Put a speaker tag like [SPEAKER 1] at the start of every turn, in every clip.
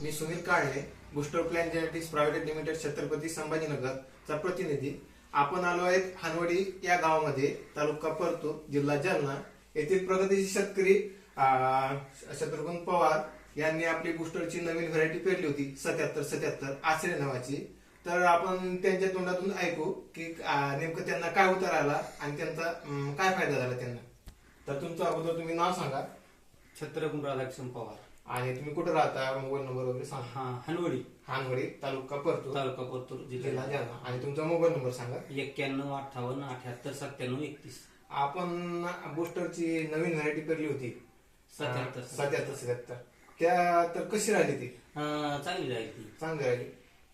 [SPEAKER 1] मी Sunil Kale booster plan genetics private limited Chhatrapati संभाजीनगरचा प्रतिनिधी. आपण आलो आहेत हानवडी या गावामध्ये तालुका परतूर जिल्हा जालना. येथील प्रगतीशील शेतकरी शत्रुघ्न पवार यांनी आपली बुस्टरची नवीन व्हरायटी पेरली होती सत्याहत्तर सत्याहत्तर आश्रय नावाची. तर आपण त्यांच्या तोंडातून ऐकू की नेमकं त्यांना काय उतार आला आणि त्यांचा काय फायदा झाला त्यांना? तर तुमचं अगोदर तुम्ही नाव सांगा.
[SPEAKER 2] छत्रपती राधाकृष्ण पवार.
[SPEAKER 1] आणि तुम्ही कुठे राहता? मोबाईल नंबर वगैरे सांगा.
[SPEAKER 2] हा हनवडी.
[SPEAKER 1] हानवडी तालुका परतूर.
[SPEAKER 2] तालुका परतूर
[SPEAKER 1] जिल्हा
[SPEAKER 2] जिल्हा
[SPEAKER 1] जालना. आणि तुमचा मोबाईल नंबर सांगा.
[SPEAKER 2] एक्क्याण्णव अठ्ठावन्न अठ्याहत्तर सत्त्याण्णव एकतीस.
[SPEAKER 1] आपण बुस्टरची नवीन व्हरायटी पेरली होती.
[SPEAKER 2] सत्याहत्तर.
[SPEAKER 1] सत्याहत्तर. सत्याहत्तर त्या तर कशी राहिली ती?
[SPEAKER 2] अं, चांगली राहील ती.
[SPEAKER 1] चांगली राहिली.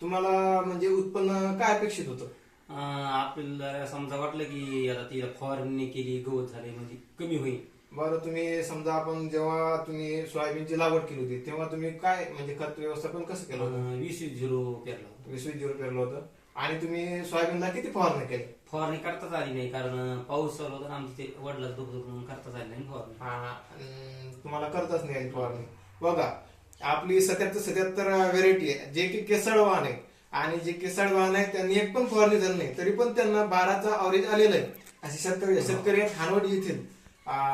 [SPEAKER 1] तुम्हाला म्हणजे उत्पन्न काय अपेक्षित होतं?
[SPEAKER 2] अं, आपल्याला समजा वाटलं की आता तिला फवारणी केली गवत झाले म्हणजे कमी होईल.
[SPEAKER 1] बरं तुम्ही समजा आपण जेव्हा तुम्ही सोयाबीनची लागवड केली होती तेव्हा तुम्ही काय म्हणजे खत व्यवस्थापन कसं केलं होतं?
[SPEAKER 2] अं, वीस वीस झिरो पेरला.
[SPEAKER 1] वीस वीस झिरो पेरलं होतं. आणि तुम्ही सोयाबीनला किती फवारणी केली?
[SPEAKER 2] फवारणी करताच आली नाही कारण पाऊस चालू होता आणि आमची ते वडिलाच होतं म्हणून करताच आली नाही फवारणी.
[SPEAKER 1] हा, अं, तुम्हाला करताच नाही आली फवारणी. बघा आपली सत्याहत्तर सत्याहत्तर व्हेरायटी आहे जे की केसळ वाहन आहे. आणि जे केसळ वाहन आहे त्यांनी एक पण फवारणी झाली नाही. तरी पण त्यांना बाराचा अवरेज आलेला आहे. असे शेतकरी शेतकरी आहेत हानवडी येथील. अं,